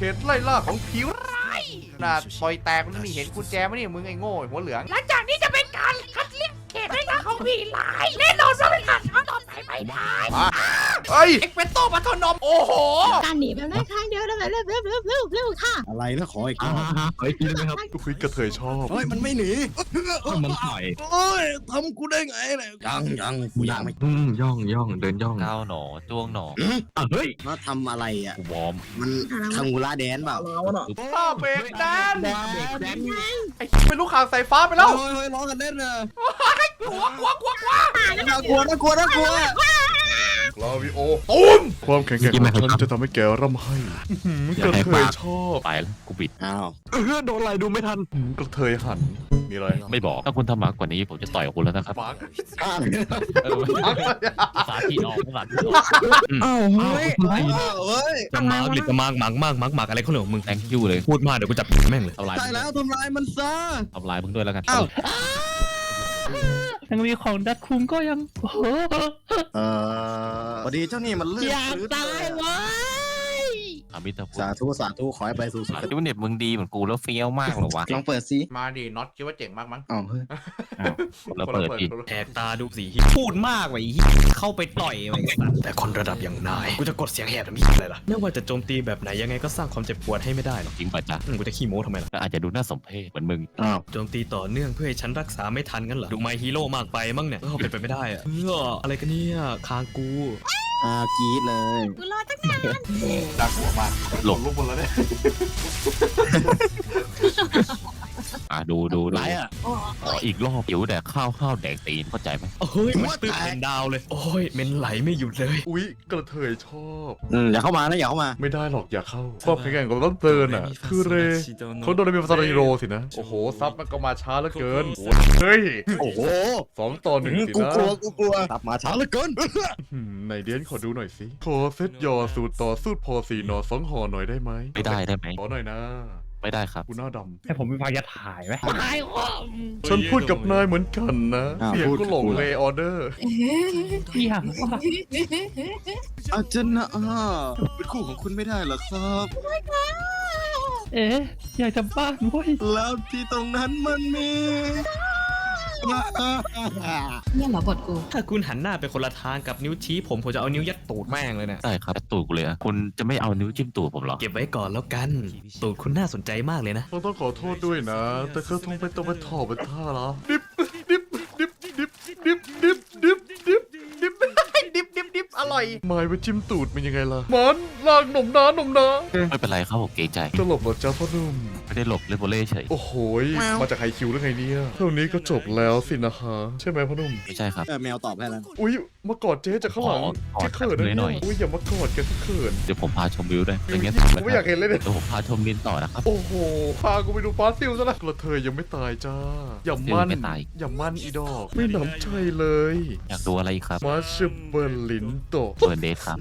เขตไล่ล่าของผิวร้ายขนาดซอยแตกมันนี่เห็นกุญแจไหมเนี่ยมึงไอ้โง่หัวเหลือง หลังจากนี้จะเป็นการคัดเลือกเขตไล่ล่าของผีหลายแน่นอนว่าเป็นการครั้งต่อไปไม่ได้มาเฮ้ย เอ็กเปโต้ปัทนมโอ้โห การหนีแบบได้ค รั้งเดียวแล้วแบบเร็วเร็วเร็วเร็วเร็วค่ะอะไรนะขออีกรอ่าอบเฮ้ยพี่ได้ไหมครับคุยกระเทยชอบเฮ้ยมันไม่หนีมันต่อยโอ้ยทำกูได้ไงเนี่ยยังยังกูยังไม่อืมย่องย่องเดินย่องก้าวหนอจ้วงหนออะเฮ้ยมาทำอะไรอะวอร์มมันคังกูล่าแดนเปล่าข้าเบรกแดนแดนแดนไอ้เป็นลูกข่างสายฟ้าไปแล้วเฮ้ยเฮ้ยร้องกันเล่นนะกลัวกลัวกลัวกลัวน่ากลัวน่ากลัวน่ากลัว ลาวิโอตูมความแข็งแกร่งของฉันจะทำให้แกร่ำให้กระเทยชอบไปแล้วกูบิดอ้าวเออโดนอะไรดูไม่ทันกระเทยหันมีอะไรไม่บอกถ้าคุณทำมากกว่านี้ผมจะต่อยกับคุณแล้วนะครับฟังอ้าวเออภาษาที่ออกภาษาที่ออกอ้าวเฮ้ยอ้าวเฮ้ยจะมากหรือจะมากมากมากมากมากอะไรเขาเหลือมึงแ thank you เลยพูดมากเดี๋ยวกูจับแม่งเลยทำลายใช่แล้วทำลายมันซะทำลายมึงด้วยแล้วกันอ้าว ยังมีของดัดคุงก็ยังโอ้โหเออพอดีเจ้านี่มันลื่นอยากปื๊ดตายเลเว้ย อามิตรพุทสาธุสาธุขอให้ไปสู่สุคติดูเน็ตมึงดีเหมือนกูแล้วเฟี้ยวมากเหรอวะลองเปิดสิมาดิน็อตคิดว่าเจ๋งมากมั้งอ้าวเฮ้ยเราเปิดดิแหกตาดูสิพูดมากว่ะอีเข้าไปต่อยมันแต่คนระดับอย่างนาย กูจะกดเสียงแหบทำไมอะไรล่ะไม่ว่าจะโจมตีแบบไหนยังไงก็สร้างความเจ็บปวดให้ไม่ได้หรอกจริงป่ะจ๊ะอืมกูจะขี้โม้ทำไมล่ะ ก็อาจจะดูน่าสมเพชเหมือนมึงอ้าวโจมตีต่อเนื่องเพื่อให้ฉันรักษาไม่ทันงั้นเหรอ ดูไมฮีโร่มากไปมั้งเนี่ยเออเป็นไปไม่ได้อะเอออะไรกันเนี่ยคางกู อ่ากรีดเลย กูรอตั้งนานน่ากลัวมากหลบลูกบนแล้วเนี่ยอะดูดูดู ไรอะขอ อีกรอบผิวแดกข้าวข้าวแดกตีนเข้าใจไหมเฮ้ยมันว่าตึ๊บแตกเป็นดาวเลย โอ้ยเมนไหลไม่หยุดเลย อุ๊ยกระเทยชอบ อืมอย่าเข้ามานะอย่าเข้ามาไม่ได้หรอกอย่าเข้าความแข็งแกร่งของต้องเตือนอะ คือเรเขาโดนมีภาษาฮิโรสินะ โอ้โหซับมันก็มาช้าเหลือเกินโอ้เฮ้ยโอ้โหสองต่อหนึ่งสิกูนะกลัวกูกลัวกลับมาช้าเหลือเกินหืมไหนเดียนขอดูหน่อยสิขอเซตยอสูตรต่อสูตรพอสี่หนอสองห่อหน่อยได้ไหมไม่ได้ได้ไหมขอหน่อยนะ ไม่ได้ครับ กูหน้าดให้ผมไปพายัดถ่ายไหมตายว่ะำฉันพูดกับนายเหมือนกันนะอ้าวเสียงพูดก็หลงพูดเลยออเดอร์พี่ห่างว่าอาจารย์นะอ่าเป็นคู่ของคุณไม่ได้เหรอครับ เอ๊ะอยากจะบ้านเว้ยแล้วที่ตรงนั้นมันมี เนี่ยเหรอบทกู ถ้าคุณหันหน้าไปคนละทางกับนิ้วชี้ผมผมจะเอานิ้วยัดตูดแม่งเลยเนี่ยได้ครับตูดกูเลยอะคุณจะไม่เอานิ้วจิ้มตูดผมเหรอ เก็บไว้ก่อนแล้วกัน ตูดคุณน่าสนใจมากเลยนะต้องต้องขอโทษด้วยนะ แต่เธอทงไปตรงไปถอเป็นท่าละดิ ดิบอร่อยหมายไปจิ้มตูดมันยังไงล่ะมันลางหนมนาหนมนาไม่เป็นไรครับผมเกรงใจจะหลบเหรอจ้าพ่อหนุ่มไม่ได้หลบเล่นโบเล่เฉยโอ้โหยมาจากไฮคิวหรือไงเนี่ยเท่านี้ก็จบแล้วสินะฮะใช่ไหมพ่อหนุ่มไม่ใช่ครับเออแมวตอบแค่นั้นอุ้ยมากอดเจ๊จากข้างหลังขอกอดที่เขินนะหน่อยเนี่ยอุ้ยอย่ามากอดกันที่เขินเดี๋ยวผมพาชมวิวด้วยเป็นไงกูไม่อยากเห็นเลยเนี่ยเดี๋ยวผมพาชมลินต่อนะครับโอ้โหพากูไปดูฟาสซิลซะละกระเทยยังไม่ตายจ้าอย่ามั่นไม่ตายอย่ามั่นอีดอก ไม่หนำใจเลย อยากดูอะไรอีกครับมาเชเบอร์ลินโตเปิดเดทครับ